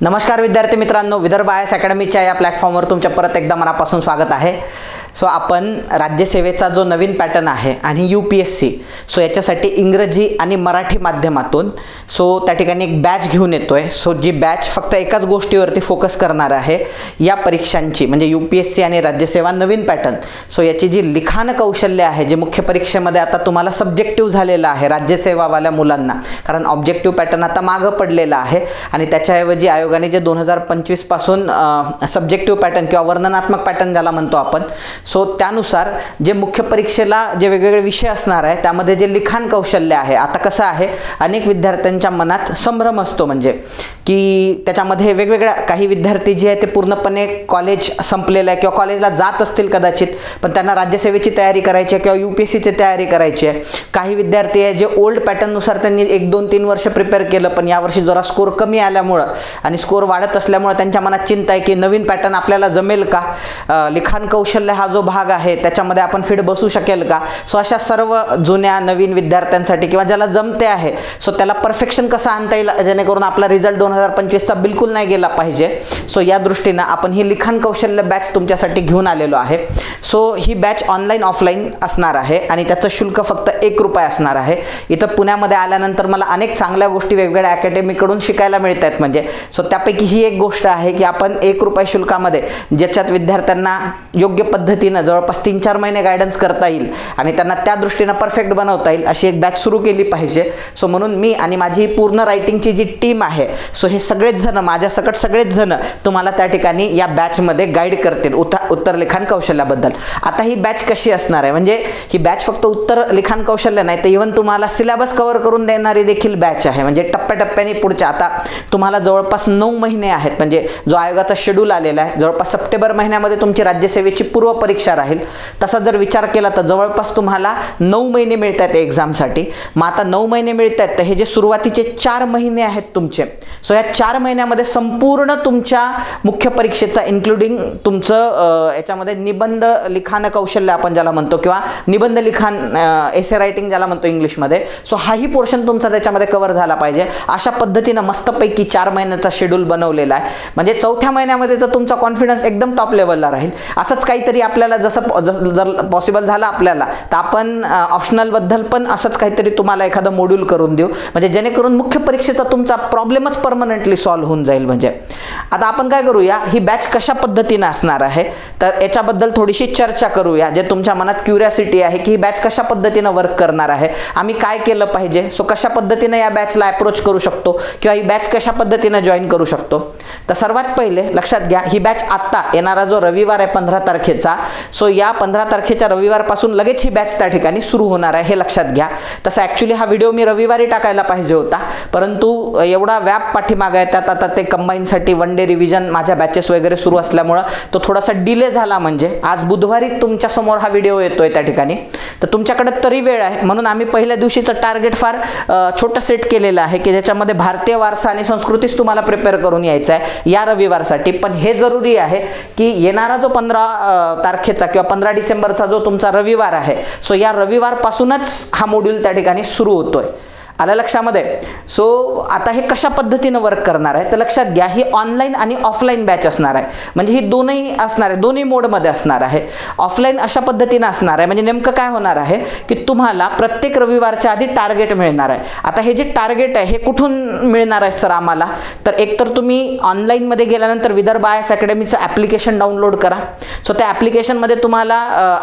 नमस्कार विद्यार्थी मित्रांनो विदर्भ आयस एस अकॅडमीच्या या प्लॅटफॉर्मवर तुमच्या परत एकदा मनापासून स्वागत आहे. सो आपण राज्यसेवेचा जो नवीन पॅटर्न आहे आणि U P S C so याच्यासाठी इंग्रजी आणि मराठी माध्यमातून सो त्या ठिकाणी एक बॅच घेऊन येतो आहे सो जी बॅच फक्त एकाच गोष्टीवरती फोकस करणार आहे या परीक्षांची म्हणजे यू पी एस सी आणि राज्यसेवा नवीन पॅटर्न. सो याची जी लिखाण कौशल्य आहे जे मुख्य परीक्षेमध्ये आता तुम्हाला सब्जेक्टिव्ह झालेलं आहे राज्यसेवावाल्या मुलांना. कारण ऑब्जेक्टिव्ह पॅटर्न आता मागं पडलेला आहे आणि त्याच्याऐवजी आयोगाने जे दोन हजार पंचवीसपासून सब्जेक्टिव्ह पॅटर्न किंवा वर्णनात्मक पॅटर्न ज्याला म्हणतो आपण सो त्यानुसार जे मुख्य परीक्षेला जे वेगवेगळे विषय असणार आहे त्यामध्ये जे लिखाण कौशल्य आहे आता कसं आहे अनेक विद्यार्थ्यांच्या मनात संभ्रम असतो म्हणजे की त्याच्यामध्ये वेगवेगळ्या काही विद्यार्थी जे आहे ते पूर्णपणे कॉलेज संपलेलं आहे किंवा कॉलेजला जात असतील कदाचित पण त्यांना राज्यसेवेची तयारी करायची आहे किंवा यू पी एस सीची तयारी करायची आहे. काही विद्यार्थी आहे जे ओल्ड पॅटर्ननुसार त्यांनी एक दोन तीन वर्ष प्रिपेअर केलं पण यावर्षी जरा स्कोर कमी आल्यामुळं आणि स्कोर वाढत असल्यामुळं त्यांच्या मनात चिंता आहे की नवीन पॅटर्न आपल्याला जमेल का? लिखाण कौशल्य हा जो भाग आहे त्याच्यामध्ये आपण फिट बसू शकेल का? सो अशा सर्व जुन्या नवीन विद्यार्थ्यांसाठी किंवा ज्याला जमते आहे सो त्याला परफेक्शन कसं आणता येईल जेणेकरून आपला रिझल्ट दोन हजार पंचवीसचा बिलकुल नाही गेला पाहिजे. सो या दृष्टीनं आपण ही लिखाण कौशल्य बॅच तुमच्यासाठी घेऊन आलेलो आहे. सो ही बॅच ऑनलाईन ऑफलाईन असणार आहे आणि त्याचं शुल्क फक्त एक रुपये असणार आहे. इथं पुण्यामध्ये आल्यानंतर मला अनेक चांगल्या गोष्टी वेगवेगळ्या अकॅडमीकडून शिकायला मिळत आहेत म्हणजे. सो त्यापैकी ही एक गोष्ट आहे की आपण एक रुपये शुल्कामध्ये ज्याच्यात विद्यार्थ्यांना योग्य पद्धतीनं जवळपास तीन चार महिने गायडन्स करता येईल आणि त्यांना त्या दृष्टीनं परफेक्ट बनवता येईल अशी एक बॅच सुरू केली पाहिजे. सो म्हणून मी आणि माझी पूर्ण रायटिंगची जी टीम आहे सो हे सगळेच जण माझ्यासकट सगळेच जण तुम्हाला त्या ठिकाणी या बॅचमध्ये गाईड करतील उत्तर उत्तर लिखाण कौशल्याबद्दल. आता ही बॅच कशी असणार आहे? म्हणजे ही बॅच फक्त उत्तर लिखाण कौशल्य नाही तर इव्हन तुम्हाला सिलेबस कव्हर करून देणारी देखील बॅच आहे. म्हणजे टप्प्याटप्प्याने पुढच्या आता तुम्हाला जवळपास नऊ महिने आहेत. म्हणजे जो आयोगाचा शेड्यूल आलेला आहे जवळपास सप्टेंबर महिन्यामध्ये तुमची राज्यसेवेची पूर्व परीक्षा राहील. तसा जर विचार केला तर जवळपास तुम्हाला नऊ महिने मिळत आहेत एक्झामसाठी. मग आता नऊ महिने मिळत आहेत तर हे जे सुरुवातीचे चार महिने आहेत तुमचे सो या चार महिन्यामध्ये संपूर्ण तुमच्या मुख्य परीक्षेचा इन्क्लुडिंग तुमचं याच्यामध्ये निबंध लिखाण कौशल्य आपण ज्याला म्हणतो किंवा निबंध लिखाण एसे रायटिंग ज्याला म्हणतो इंग्लिशमध्ये. सो हाही पोर्शन तुमचा त्याच्यामध्ये कव्हर झाला पाहिजे. अशा पद्धतीनं मस्तपैकी चार महिन्याचा शेड्यूल बनवलेला आहे. म्हणजे चौथ्या महिन्यामध्ये तर तुमचा कॉन्फिडन्स एकदम टॉप लेवलला राहील. असंच काहीतरी आपल्याला जसं जसं जर पॉसिबल झालं आपल्याला तर आपण ऑप्शनलबद्दल पण असंच काहीतरी तुम्हाला एखादं मॉड्यूल करून देऊ. म्हणजे जेणेकरून मुख्य परीक्षेचा तुमचा प्रॉब्लेमच परमनंटली सॉल्व्ह होऊन जाईल म्हणजे. आता आपण काय करूया ही बॅच कशा पद्धतीनं असणार आहे तर याच्याबद्दल थोडीशी चर्चा करूया. जे तुमच्या मनात क्युरियासिटी आहे की ही बॅच कशा पद्धतीनं वर्क करणार आहे आम्ही काय केलं पाहिजे सो कशा पद्धतीनं या बॅचला अप्रोच करू शकतो किंवा ही बॅच कशा पद्धतीनं जॉईन करू करू शकतो. तर सर्वात पहिले लक्षात घ्या ही बॅच आत्ता येणारा जो रविवार आहे पंधरा तारखेचा सो या पंधरा तारखेच्या रविवारपासून लगेच ही बॅच त्या ठिकाणी सुरू होणार आहे हे लक्षात घ्या. तसं ॲक्च्युली हा व्हिडिओ मी रविवारी टाकायला पाहिजे होता परंतु एवढा व्याप पाठीमागा आहे त्यात आता ते कंबाईनसाठी वन डे रिव्हिजन माझ्या बॅचेस वगैरे सुरू असल्यामुळं तो थोडासा डिले झाला म्हणजे आज बुधवारी तुमच्यासमोर हा व्हिडिओ येतोय त्या ठिकाणी. तर तुमच्याकडे तरी वेळ आहे म्हणून आम्ही पहिल्या दिवशीचं टार्गेट फार छोटं सेट केलेलं आहे की ज्याच्यामध्ये भारतीय वारसा आणि संस्कृतीच तुम्हाला प्रिपेअर करून यायचं आहे या रविवारसाठी. पण हे जरुरी आहे की येणारा जो पंधरा तारखेचा किंवा पंधरा डिसेंबरचा जो तुमचा रविवार आहे सो या रविवारपासूनच हा मॉड्यूल त्या ठिकाणी सुरू होतोय. आलं लक्षामध्ये. सो आता हे कशा पद्धतीनं वर्क करणार आहे? तर लक्षात घ्या ही ऑनलाईन आणि ऑफलाईन बॅच असणार आहे. म्हणजे ही दोनही असणार आहे दोन्ही मोडमध्ये असणार आहे. ऑफलाईन अशा पद्धतीनं असणार आहे म्हणजे नेमकं काय होणार आहे? की तुम्हाला प्रत्येक रविवारच्या आधी टार्गेट मिळणार आहे. आता हे जे टार्गेट आहे हे कुठून मिळणार आहे सर आम्हाला? तर एकतर तुम्ही ऑनलाईनमध्ये गेल्यानंतर विदर्भ आय एस अकॅडमीचं ॲप्लिकेशन डाउनलोड करा. सो त्या ॲप्लिकेशनमध्ये तुम्हाला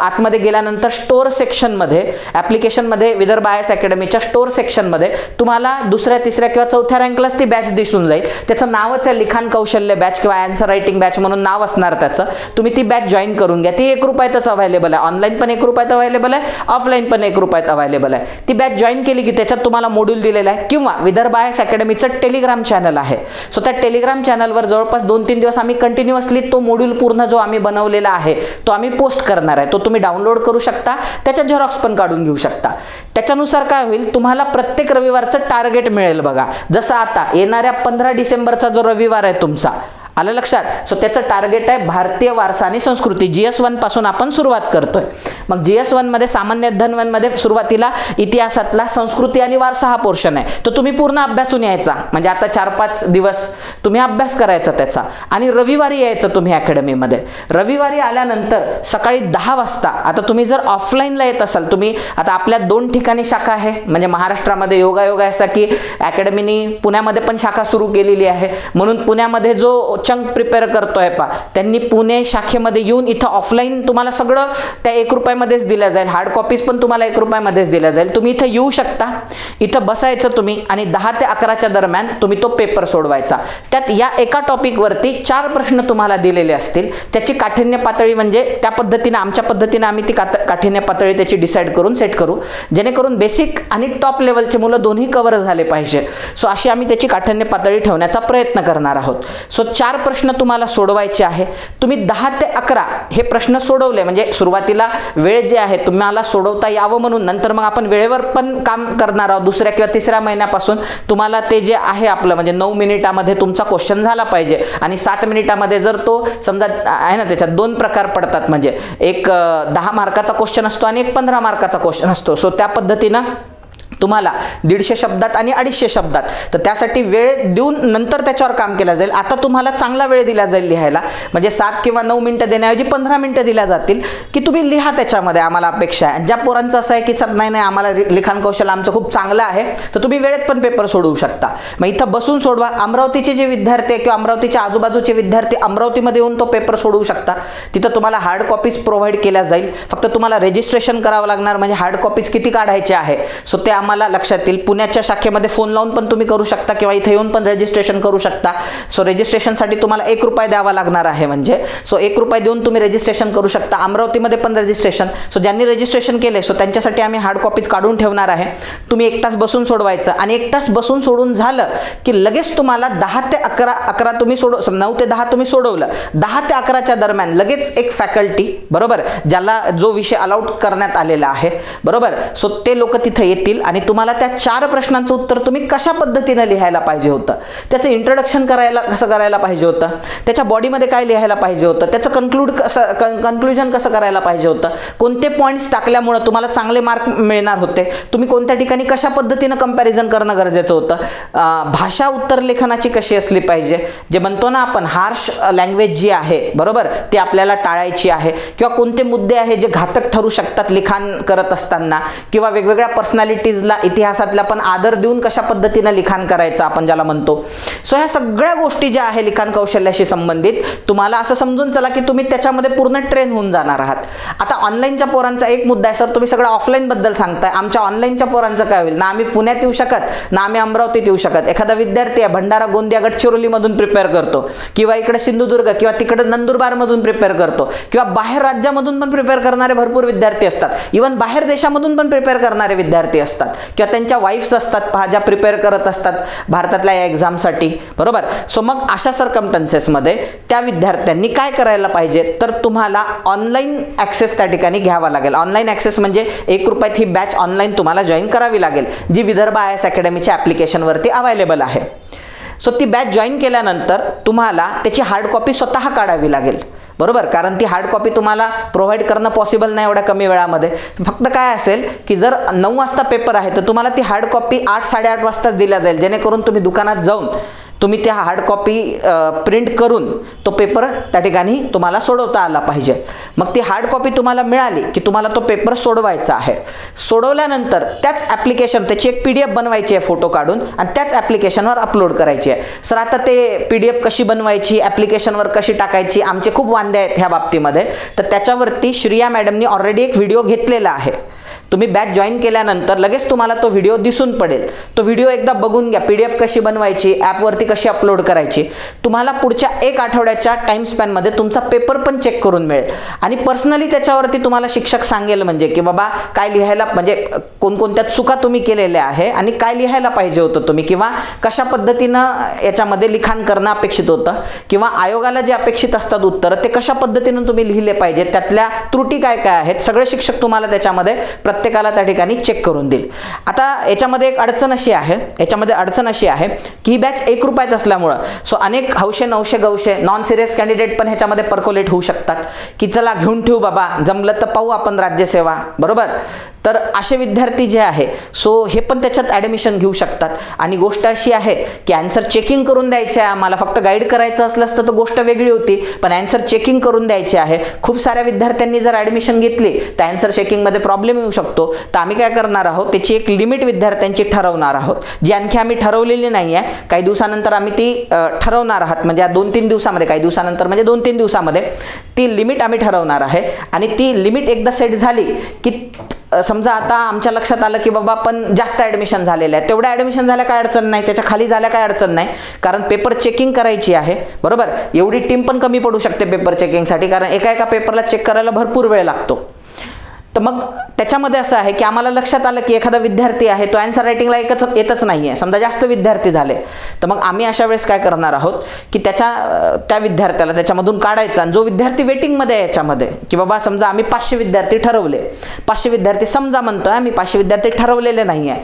आतमध्ये गेल्यानंतर स्टोअर सेक्शनमध्ये ॲप्लिकेशनमध्ये विदर्भ आय एस अकॅडमीच्या स्टोअर सेक्शनमध्ये तुम्हाला दुसऱ्या तिसऱ्या किंवा चौथ्या रँकलाच ती बॅच दिसून जाईल. त्याचं नावच आहे लिखाण कौशल्य बॅच किंवा अँसर रायटिंग बॅच म्हणून नाव असणार त्याचं. तुम्ही ती बॅच जॉईन करून घ्या. ती एक रुपयातच अवेलेबल आहे. ऑनलाईन पण एक रुपयात अवेलेबल आहे. ऑफलाईन पण एक रुपयात अवेलेबल आहे. ती बॅच जॉईन केली की त्याच्यात तुम्हाला मॉड्यूल दिलेला आहे. किंवा विदर्भ आयस एस अकॅडमीचं टेलिग्राम चॅनल आहे. सो त्या टेलिग्राम चॅनलवर जवळपास दोन तीन दिवस आम्ही कंटिन्युअसली तो मॉड्यूल पूर्ण जो आम्ही बनवलेला आहे तो आम्ही पोस्ट करणार आहे. तो तुम्ही डाउनलोड करू शकता. त्याच्या झेरॉक्स पण काढून घेऊ शकता. त्याच्यानुसार काय होईल? तुम्हाला प्रत्येक रविवारचं टार्गेट मिळेल बघा. जसं आता येणाऱ्या पंधरा डिसेंबरचा जो रविवार आहे तुमचा आलं लक्षात? सो त्याचं टार्गेट आहे भारतीय वारसा आणि संस्कृती. जी एस वनपासून आपण सुरुवात करतोय. मग जी एस वनमध्ये सामान्य धन वनमध्ये सुरुवातीला इतिहासातला संस्कृती आणि वारसा हा पोर्शन आहे. तर तुम्ही पूर्ण अभ्यासून यायचा. म्हणजे आता चार पाच दिवस तुम्ही अभ्यास करायचा त्याचा. आणि रविवारी यायचं तुम्ही अकॅडमीमध्ये रविवारी आल्यानंतर सकाळी दहा वाजता आता तुम्ही जर ऑफलाईनला येत असाल तुम्ही आता आपल्या दोन ठिकाणी शाखा आहे. म्हणजे महाराष्ट्रामध्ये योगा असा की अकॅडमीनी पुण्यामध्ये पण शाखा सुरू केलेली आहे. म्हणून पुण्यामध्ये जो चंक प्रिपेअर करतोय पा त्यांनी पुणे शाखेमध्ये येऊन इथं ऑफलाईन तुम्हाला सगळं त्या एक रुपयामध्येच दिल्या जाईल. हार्ड कॉपीज पण तुम्हाला एक रुपयामध्येच दिल्या जाईल. तुम्ही इथं येऊ शकता. इथं बसायचं तुम्ही आणि दहा ते अकराच्या दरम्यान तुम्ही तो पेपर सोडवायचा. त्यात या एका टॉपिकवरती चार प्रश्न तुम्हाला दिलेले असतील. त्याची काठिण्य पातळी म्हणजे त्या पद्धतीनं आमच्या पद्धतीनं आम्ही ती कात काठिण्य पातळी त्याची डिसाईड करून सेट करू. जेणेकरून बेसिक आणि टॉप लेवलचे मुलं दोन्ही कव्हर झाले पाहिजे. सो अशी आम्ही त्याची काठिण्य पातळी ठेवण्याचा प्रयत्न करणार आहोत. सो चार प्रश्न तुम्हाला सोडवायचे आहे. तुम्ही दहा ते अकरा हे प्रश्न सोडवले म्हणजे सुरुवातीला वेळ जे आहे तुम्हाला सोडवता यावं म्हणून नंतर मग आपण वेळेवर पण काम करणार आहोत. दुसऱ्या किंवा तिसऱ्या महिन्यापासून तुम्हाला ते जे आहे आपलं म्हणजे नऊ मिनिटामध्ये तुमचा क्वेश्चन झाला पाहिजे. आणि सात मिनिटामध्ये जर तो समजा आहे ना त्याच्यात दोन प्रकार पडतात. म्हणजे एक दहा मार्काचा क्वेश्चन असतो आणि एक पंधरा मार्काचा क्वेश्चन असतो. सो त्या पद्धतीनं तुम्हाला दीडशे शब्दात आणि अडीचशे शब्दात. तर त्यासाठी वेळ देऊन नंतर त्याच्यावर काम केलं जाईल. आता तुम्हाला चांगला वेळ दिला जाईल लिहायला. म्हणजे सात किंवा नऊ मिनटं देण्याऐवजी पंधरा मिनटं दिल्या जातील की तुम्ही लिहा त्याच्यामध्ये आम्हाला अपेक्षा आहे. ज्या पोरांचं असं आहे की सर नाही नाही आम्हाला लिखाण कौशल्य आमचं खूप चांगलं आहे. तर तुम्ही वेळेत पण पेपर सोडवू शकता. मग इथं बसून सोडवा. अमरावतीचे जे विद्यार्थी आहे किंवा अमरावतीच्या आजूबाजूचे विद्यार्थी अमरावतीमध्ये येऊन तो पेपर सोडवू शकता. तिथं तुम्हाला हार्ड कॉपीज प्रोव्हाइड केल्या जाईल. फक्त तुम्हाला रजिस्ट्रेशन करावं लागणार. म्हणजे हार्ड कॉपीज किती काढायचे आहे? सो ते आम्हाला लक्षात येईल पुण्याच्या शाखेमध्ये फोन लावून पण तुम्ही करू शकता किंवा इथे येऊन पण रजिस्ट्रेशन करू शकता. सो रजिस्ट्रेशनसाठी तुम्हाला एक रुपये द्यावा लागणार आहे म्हणजे. सो एक रुपये देऊन तुम्ही रजिस्ट्रेशन करू शकता. अमरावतीमध्ये पण रजिस्ट्रेशन सो ज्यांनी रजिस्ट्रेशन केले सो त्यांच्यासाठी आम्ही हार्ड कॉपीज काढून ठेवणार आहे. तुम्ही एक तास बसून सोडवायचं. आणि एक तास बसून सोडून झालं की लगेच तुम्हाला दहा ते अकरा अकरा तुम्ही सोडव नऊ ते दहा तुम्ही सोडवलं. दहा ते अकराच्या दरम्यान लगेच एक फॅकल्टी बरोबर? ज्याला जो विषय अलाउड करण्यात आलेला आहे. बरोबर? सो ते लोक तिथे येतील आणि तुम्हाला त्या चार प्रश्नांचं उत्तर तुम्ही कशा पद्धतीनं लिहायला पाहिजे होतं? त्याचं इंट्रोडक्शन करायला कसं करायला पाहिजे होतं? त्याच्या बॉडीमध्ये काय लिहायला पाहिजे होतं? त्याचं कन्क्लूड कसं कन्क्लुजन कसं करायला पाहिजे होतं? कोणते पॉईंट्स टाकल्यामुळं तुम्हाला चांगले मार्क मिळणार होते? तुम्ही कोणत्या ठिकाणी कशा पद्धतीनं कंपॅरिझन करणं गरजेचं होतं? भाषा उत्तर लेखनाची कशी असली पाहिजे? जे म्हणतो ना आपण हार्श लँग्वेज जी आहे बरोबर? ती आपल्याला टाळायची आहे. किंवा कोणते मुद्दे आहे जे घातक ठरू शकतात लिखाण करत असताना? किंवा वेगवेगळ्या पर्सनॅलिटीजला इतिहासातला पण आदर देऊन कशा पद्धतीनं लिखाण करायचं आपण ज्याला म्हणतो. सो ह्या सगळ्या गोष्टी ज्या आहे लिखाण कौशल्याशी संबंधित तुम्हाला असं समजून चला की तुम्ही त्याच्यामध्ये पूर्ण ट्रेन होऊन जाणार आहात. आता ऑनलाईनच्या पोरांचा एक मुद्दा आहे सर तुम्ही सगळं ऑफलाईन बद्दल सांगताय. आमच्या ऑनलाईनच्या पोरांचं काय होईल? ना आम्ही पुण्यात येऊ शकत ना आम्ही अमरावतीत येऊ शकत. एखादा विद्यार्थी आहे भंडारा गोंदिया गडचिरोलीमधून प्रिपेअर करतो. किंवा इकडे सिंधुदुर्ग किंवा तिकडे नंदुरबारमधून प्रिपेअर करतो. किंवा बाहेर राज्यामधून पण प्रिपेअर करणारे भरपूर विद्यार्थी असतात. इव्हन बाहेर देशामधून पण प्रिपेअर करणारे विद्यार्थी असतात. किंवा त्यांच्या वाईफ्स असतात पहा ज्या प्रिपेअर करत असतात भारतातल्या या एक्झामसाठी बरोबर? सो मग अशा सरकमटन्सेसमध्ये त्या विद्यार्थ्यांनी काय करायला पाहिजे? तर तुम्हाला ऑनलाईन ॲक्सेस त्या ठिकाणी घ्यावा लागेल. ऑनलाईन ॲक्सेस म्हणजे एक रुपयात ही बॅच ऑनलाईन तुम्हाला जॉईन करावी लागेल जी विदर्भ आय एस अकॅडमीच्या ॲप्लिकेशनवरती अवेलेबल आहे. सो ती बॅच जॉईन केल्यानंतर तुम्हाला त्याची हार्ड कॉपी स्वतः काढावी लागेल. बरोबर? कारण ती हार्ड कॉपी तुम्हाला प्रोव्हाइड करणं पॉसिबल नाही एवढ्या कमी वेळामध्ये. फक्त काय असेल की जर नऊ वाजता पेपर आहे तर तुम्हाला ती हार्ड कॉपी आठ साडेआठ वाजताच दिल्या जाईल. जेणेकरून तुम्ही दुकानात जाऊन तुम्ही त्या हार्ड कॉपी प्रिंट करून तो पेपर त्या ठिकाणी तुम्हाला सोडवता आला पाहिजे. मग ती हार्ड कॉपी तुम्हाला मिळाली की तुम्हाला तो पेपर सोडवायचा आहे. सोडवल्यानंतर त्याच ॲप्लिकेशन त्याची एक पी डी एफ बनवायची आहे फोटो काढून आणि त्याच ॲप्लिकेशनवर अपलोड करायची आहे. सर आता ते पी डी एफ कशी बनवायची ॲप्लिकेशनवर कशी टाकायची आमचे खूप वांदे आहेत ह्या बाबतीमध्ये. तर त्याच्यावरती श्रिया मॅडमनी ऑलरेडी एक व्हिडिओ घेतलेला आहे. तुम्ही बॅच जॉईन केल्यानंतर लगेच तुम्हाला तो व्हिडिओ दिसून पडेल. तो व्हिडिओ एकदा बघून घ्या पी डी एफ कशी बनवायची ॲपवरती कशी अपलोड करायची. तुम्हाला पुढच्या एक आठवड्याच्या टाईम स्पॅनमध्ये तुमचा पेपर पण चेक करून मिळेल. आणि पर्सनली त्याच्यावरती तुम्हाला शिक्षक सांगेल म्हणजे की बाबा काय लिहायला म्हणजे कोणकोणत्या चुका तुम्ही केलेल्या आहे आणि काय लिहायला पाहिजे होतं तुम्ही किंवा कशा पद्धतीनं याच्यामध्ये लिखाण करणं अपेक्षित होतं किंवा आयोगाला जे अपेक्षित असतात उत्तरं ते कशा पद्धतीनं तुम्ही लिहिले पाहिजे त्यातल्या त्रुटी काय काय आहेत सगळे शिक्षक तुम्हाला त्याच्यामध्ये प्रत्येक प्रत्येकाला त्या ठिकाणी चेक करून देईल. आता याच्यामध्ये एक अडचण अशी आहे याच्यामध्ये अडचण अशी आहे की ही बॅच एक रुपयात असल्यामुळं सो अनेक हौशे नऊशे गौशे नॉन सिरियस कॅन्डिडेट पण ह्याच्यामध्ये पर्कोलेट होऊ शकतात. की चला घेऊन ठेवू बाबा जमलं तर पाहू आपण राज्यसेवा बरोबर? तर असे विद्यार्थी जे आहे सो हे पण त्याच्यात ॲडमिशन घेऊ शकतात. आणि गोष्ट अशी आहे की ॲन्सर चेकिंग करून द्यायचे आहे आम्हाला फक्त गाईड करायचं असलं असतं तर गोष्ट वेगळी होती पण ॲन्सर चेकिंग करून द्यायचे आहे. खूप साऱ्या विद्यार्थ्यांनी जर ॲडमिशन घेतली तर ॲन्सर चेकिंगमध्ये प्रॉब्लेम येऊ शकतो. तर आम्ही काय करणार आहोत त्याची एक लिमिट विद्यार्थ्यांची ठरवणार आहोत. जी आणखी आम्ही ठरवलेली नाही आहे काही दिवसानंतर आम्ही ती ठरवणार आहात. म्हणजे या दोन तीन दिवसामध्ये काही दिवसानंतर म्हणजे दोन तीन दिवसामध्ये ती लिमिट आम्ही ठरवणार आहे. आणि ती लिमिट एकदा सेट झाली की समजा आता आमच्या लक्षात आलं की बाबा पण जास्त ॲडमिशन झालेलं आहे तेवढ्या ॲडमिशन झाल्या काय अडचण नाही. त्याच्याखाली झाल्या काय अडचण नाही. कारण पेपर चेकिंग करायची आहे. बरोबर? एवढी टीम पण कमी पडू शकते पेपर चेकिंगसाठी कारण एका एका पेपरला चेक करायला भरपूर वेळ लागतो. तर मग त्याच्यामध्ये असं आहे की आम्हाला लक्षात आलं की एखादा विद्यार्थी आहे तो अँसर रायटिंगला एकच येतच नाही आहे समजा जास्त विद्यार्थी झाले तर मग आम्ही अशा वेळेस काय करणार आहोत की त्याच्या त्या विद्यार्थ्याला त्याच्यामधून काढायचा आणि जो विद्यार्थी वेटिंगमध्ये आहे याच्यामध्ये की बाबा समजा आम्ही पाचशे विद्यार्थी ठरवले. पाचशे विद्यार्थी समजा म्हणतो आहे आम्ही पाचशे विद्यार्थी ठरवलेले नाही आहे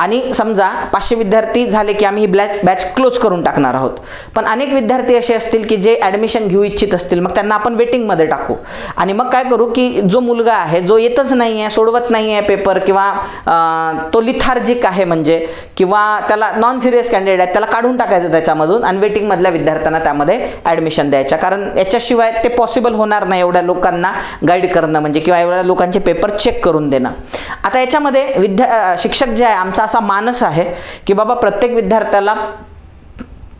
आणि समजा पाचशे विद्यार्थी झाले की आम्ही ही ब्लॅच बॅच क्लोज करून टाकणार आहोत. पण अनेक विद्यार्थी असे असतील की जे ॲडमिशन घेऊ इच्छित असतील मग त्यांना आपण वेटिंगमध्ये टाकू. आणि मग काय करू की जो मुलगा आहे जो येतच नाही आहे सोडवत नाही आहे पेपर किंवा तो लिथार्जिक आहे म्हणजे किंवा त्याला नॉन सिरियस कॅन्डिडेट आहे त्याला काढून टाकायचं त्याच्यामधून आणि वेटिंगमधल्या विद्यार्थ्यांना त्यामध्ये ॲडमिशन द्यायच्या कारण याच्याशिवाय ते पॉसिबल होणार नाही एवढ्या लोकांना गाईड करणं म्हणजे किंवा एवढ्या लोकांचे पेपर चेक करून देणं. आता याच्यामध्ये विद्या शिक्षक जे आहे आमचा असा मानस आहे की बाबा प्रत्येक विद्यार्थ्याला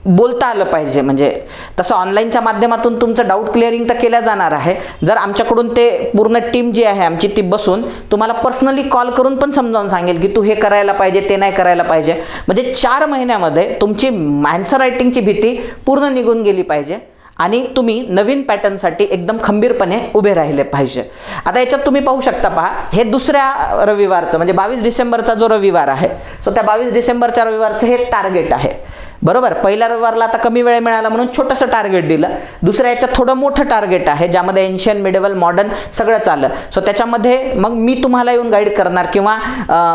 बोलता आलं पाहिजे. म्हणजे तसं ऑनलाईनच्या माध्यमातून तुमचं डाऊट क्लिअरिंग तर केल्या जाणार आहे. जर आमच्याकडून ते पूर्ण टीम जी आहे आमची ती बसून तुम्हाला पर्सनली कॉल करून पण समजावून सांगेल की तू हे करायला पाहिजे ते नाही करायला पाहिजे. म्हणजे चार महिन्यामध्ये तुमची मॅन्सर रायटिंगची भीती पूर्ण निघून गेली पाहिजे. आणि तुम्ही नवीन पॅटर्नसाठी एकदम खंबीरपणे उभे राहिले पाहिजे. आता याच्यात तुम्ही पाहू शकता पहा हे दुसऱ्या रविवारचं म्हणजे बावीस डिसेंबरचा जो रविवार आहे सो त्या बावीस डिसेंबरच्या रविवारचं हे टार्गेट आहे. बरोबर? पहिल्या रविवारला आता कमी वेळ मिळाला म्हणून छोटंसं टार्गेट दिलं. दुसऱ्या याच्यात थोडं मोठं टार्गेट आहे ज्यामध्ये एन्शियन मिडेवल मॉडर्न सगळंच आलं सो त्याच्यामध्ये मग मी तुम्हाला येऊन गाईड करणार किंवा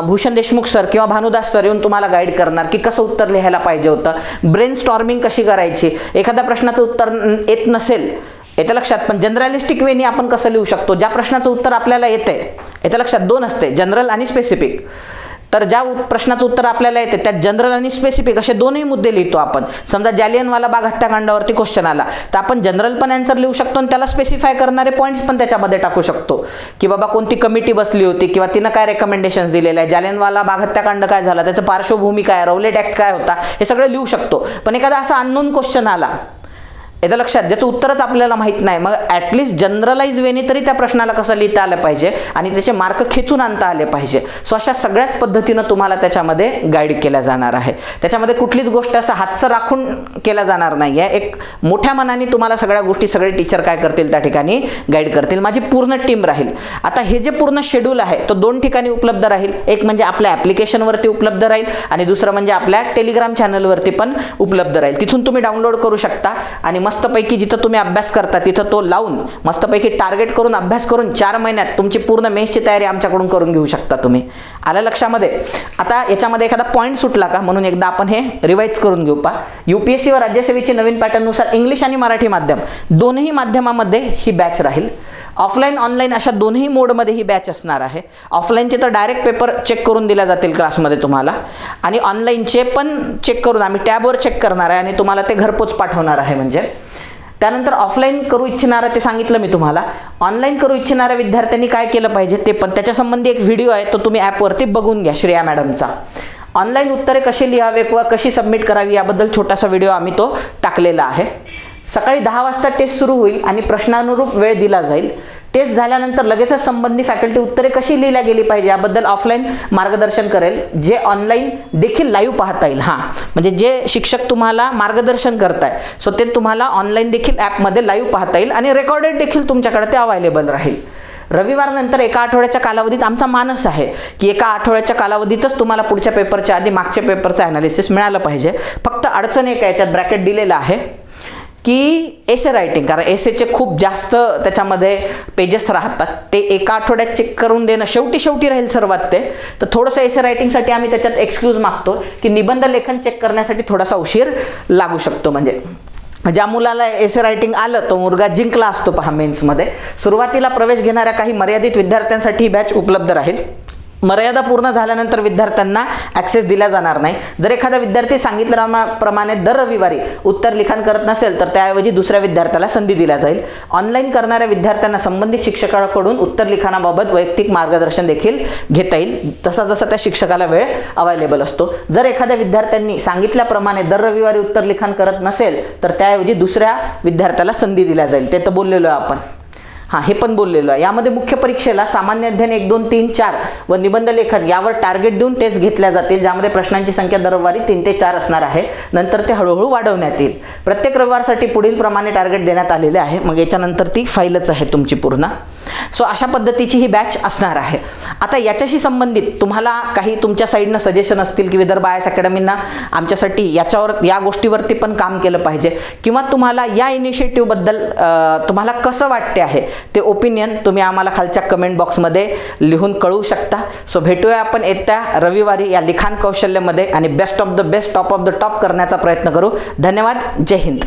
भूषण देशमुख सर किंवा भानुदास सर येऊन तुम्हाला गाईड करणार की कसं उत्तर लिहायला पाहिजे होतं. ब्रेन स्टॉर्मिंग कशी करायची? एखाद्या प्रश्नाचं उत्तर येत नसेल येतं लक्षात. पण जनरलिस्टिक वेनी आपण कसं लिहू शकतो? ज्या प्रश्नाचं उत्तर आपल्याला येते येतं लक्षात. दोन असते जनरल आणि स्पेसिफिक तर ज्या प्रश्नाचं उत्तर आपल्याला येते त्यात जनरल आणि स्पेसिफिक असे दोनही मुद्दे लिहितो आपण. समजा जालियनवाला बाग हत्याकांडावरती क्वेश्चन आला तर आपण जनरल पण आन्सर लिहू शकतो आणि त्याला स्पेसिफाय करणारे पॉईंट्स पण त्याच्यामध्ये टाकू शकतो. की बाबा कोणती कमिटी बसली होती किंवा तिनं काय रेकमेंडेशन्स दिलेले आहे जालियनवाला बाग हत्याकांड काय झाला त्याचं पार्श्वभूमी काय रौलेट ॲक्ट काय होता हे सगळं लिहू शकतो. पण एखादा असा अननोन क्वेश्चन आला येतं लक्षात ज्याचं उत्तरच आपल्याला माहीत नाही. मग ॲटलिस्ट जनरलाइज वेने तरी त्या प्रश्नाला कसं लिहिता आलं पाहिजे आणि त्याचे मार्क खेचून आणता आले पाहिजे. सो अशा सगळ्याच पद्धतीनं तुम्हाला त्याच्यामध्ये गाईड केल्या जाणार आहे. त्याच्यामध्ये कुठलीच गोष्ट असं हातचं राखून केल्या जाणार नाही आहे एक मोठ्या मनाने तुम्हाला सगळ्या गोष्टी सगळे टीचर काय करतील त्या ठिकाणी गाईड करतील. माझी पूर्ण टीम राहील. आता हे जे पूर्ण शेड्यूल आहे तो दोन ठिकाणी उपलब्ध राहील. एक म्हणजे आपल्या ॲप्लिकेशनवरती उपलब्ध राहील आणि दुसरं म्हणजे आपल्या टेलिग्राम चॅनलवरती पण उपलब्ध राहील. तिथून तुम्ही डाउनलोड करू शकता आणि मस्तपैकी जिथं तुम्ही अभ्यास करता तिथं तो लावून मस्तपैकी टार्गेट करून अभ्यास करून चार महिन्यात तुमची पूर्ण मेसची तयारी आमच्याकडून करून घेऊ शकता तुम्ही. आलं लक्षामध्ये? आता याच्यामध्ये एखादा पॉईंट सुटला का? म्हणून एकदा आपण हे रिवाईज करून घेऊ पा यू पी एस सी व राज्यसेवेची नवीन पॅटर्ननुसार इंग्लिश आणि मराठी माध्यम. दोन्ही माध्यमामध्ये ही बॅच राहील. ऑफलाईन ऑनलाईन अशा दोन्ही मोडमध्ये ही बॅच असणार आहे. ऑफलाईनचे तर डायरेक्ट पेपर चेक करून दिल्या जातील क्लासमध्ये तुम्हाला. आणि ऑनलाईनचे पण चेक करून आम्ही टॅबवर चेक करणार आहे आणि तुम्हाला ते घरपोच पाठवणार आहे म्हणजे. त्यानंतर ऑफलाईन करू इच्छिणारं ते सांगितलं मी तुम्हाला. ऑनलाईन करू इच्छिणाऱ्या विद्यार्थ्यांनी काय केलं पाहिजे ते पण. त्याच्यासंबंधी एक व्हिडिओ आहे तो तुम्ही ॲपवरती बघून घ्या श्रेया मॅडमचा ऑनलाईन उत्तरे कशी लिहावे किंवा कशी सबमिट करावी याबद्दल छोटासा व्हिडिओ आम्ही तो टाकलेला आहे. सकाळी दहा वाजता टेस्ट सुरू होईल आणि प्रश्नानुरूप वेळ दिला जाईल. टेस्ट झाल्यानंतर लगेचच संबंधी फॅकल्टी उत्तरे कशी लिहिल्या गेली पाहिजे याबद्दल ऑफलाईन मार्गदर्शन करेल. जे ऑनलाईन देखील लाईव्ह पाहता येईल. हां. म्हणजे जे शिक्षक तुम्हाला मार्गदर्शन करताय सो ते तुम्हाला ऑनलाईन देखील ॲपमध्ये लाईव्ह पाहता येईल आणि रेकॉर्डेड देखील तुमच्याकडे ते अवेलेबल राहील. रविवारनंतर एका आठवड्याच्या कालावधीत आमचा मानस आहे की एका आठवड्याच्या कालावधीतच तुम्हाला पुढच्या पेपरच्या आधी मागच्या पेपरचं ॲनालिसिस मिळालं पाहिजे. फक्त अडचण एक याच्यात ब्रॅकेट दिलेलं आहे. की एसे रायटिंग कारण एसेचे खूप जास्त त्याच्यामध्ये पेजेस राहतात. ते एका आठवड्यात चेक करून देणं शेवटी शेवटी राहील सर्वात ते. तर थोडंसं एसे रायटिंगसाठी आम्ही त्याच्यात एक्सक्यूज मागतो की निबंध लेखन चेक करण्यासाठी थोडासा उशीर लागू शकतो. म्हणजे ज्या मुलाला एसे रायटिंग आलं तो मुलगा जिंकला असतो पहा मेन्समध्ये सुरुवातीला प्रवेश घेणाऱ्या काही मर्यादित विद्यार्थ्यांसाठी ही बॅच उपलब्ध राहील. मर्यादा पूर्ण झाल्यानंतर विद्यार्थ्यांना ॲक्सेस दिला जाणार नाही. जर एखादा विद्यार्थी सांगितल्याप्रमाणे दर रविवारी उत्तर लिखाण करत नसेल तर त्याऐवजी दुसऱ्या विद्यार्थ्याला संधी दिल्या जाईल. ऑनलाईन करणाऱ्या विद्यार्थ्यांना संबंधित शिक्षकाकडून उत्तर लिखाणाबाबत वैयक्तिक मार्गदर्शन देखील घेता येईल. तसा जसा त्या शिक्षकाला वेळ अवेलेबल असतो. जर एखाद्या विद्यार्थ्यांनी सांगितल्याप्रमाणे दर रविवारी उत्तर लिखाण करत नसेल तर त्याऐवजी दुसऱ्या विद्यार्थ्याला संधी दिल्या जाईल. ते तर बोललेलो आहे आपण. हां हे पण बोललेलो आहे. यामध्ये मुख्य परीक्षेला सामान्य अध्ययन एक दोन तीन चार व निबंध लेखन यावर टार्गेट देऊन टेस्ट घेतल्या जातील ज्यामध्ये प्रश्नांची संख्या दरवारी तीन ते चार असणार आहे. नंतर ते हळूहळू वाढवण्यात येईल. प्रत्येक रविवारसाठी पुढील प्रमाणे टार्गेट देण्यात आलेले आहे. मग याच्यानंतर ती फाईलच आहे तुमची पूर्ण. सो अशा पद्धतीची ही बॅच असणार आहे. आता याच्याशी संबंधित तुम्हाला काही तुमच्या साईडनं सजेशन असतील की विदर्भ आय एस अकॅडमींना आमच्यासाठी याच्यावर या गोष्टीवरती पण काम केलं पाहिजे. किंवा तुम्हाला या इनिशिएटिव्हबद्दल तुम्हाला कसं वाटते आहे ते ओपिनियन तुम्ही आम्हाला खालच्या कमेंट बॉक्समध्ये लिहून कळवू शकता. सो भेटूया आपण येत्या रविवारी या लिखाण कौशल्यामध्ये आणि best of the best top of the top करण्याचा प्रयत्न करू. धन्यवाद. जय हिंद.